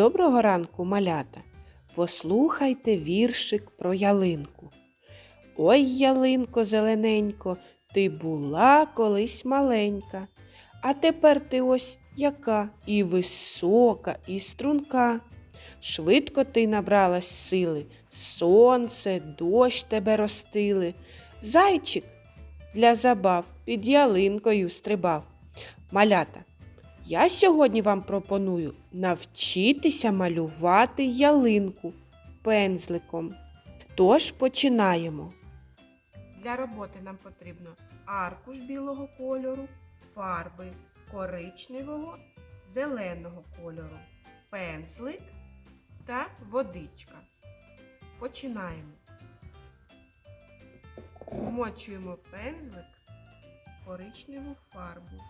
Доброго ранку, малята. Послухайте віршик про ялинку. Ой, ялинко зелененько, ти була колись маленька, а тепер ти ось яка і висока, і струнка. Швидко ти набралась сили, сонце, дощ тебе ростили. Зайчик для забав під ялинкою стрибав. Малята, я сьогодні вам пропоную навчитися малювати ялинку пензликом. Тож починаємо. Для роботи нам потрібно аркуш білого кольору, фарби коричневого, зеленого кольору, пензлик та водичка. Починаємо. Вмочуємо пензлик в коричневу фарбу.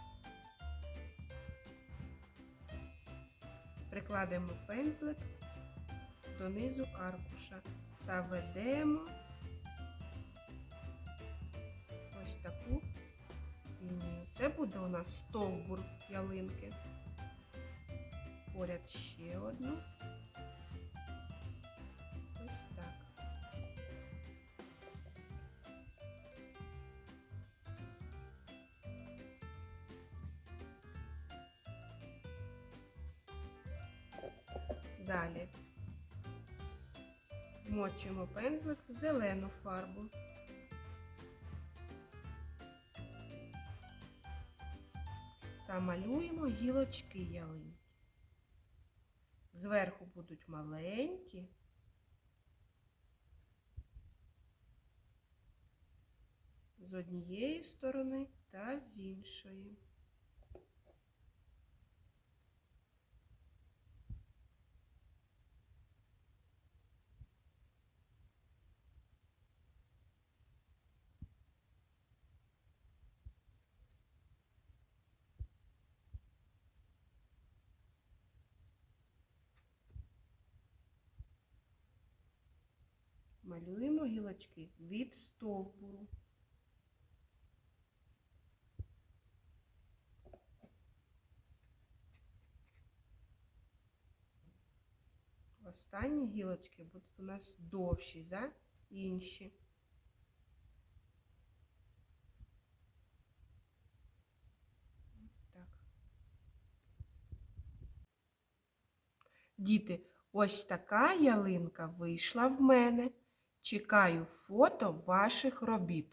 Прикладемо пензлик донизу аркуша та ведемо ось таку лінію. Це буде у нас стовбур ялинки. Поряд ще одну. Далі вмочуємо пензлик в зелену фарбу. Та малюємо гілочки ялинки. Зверху будуть маленькі, з однієї сторони та з іншої. Малюємо гілочки від стовбуру. Останні гілочки будуть у нас довші за інші. Так. Діти, ось така ялинка вийшла в мене. Чекаю фото ваших робіт.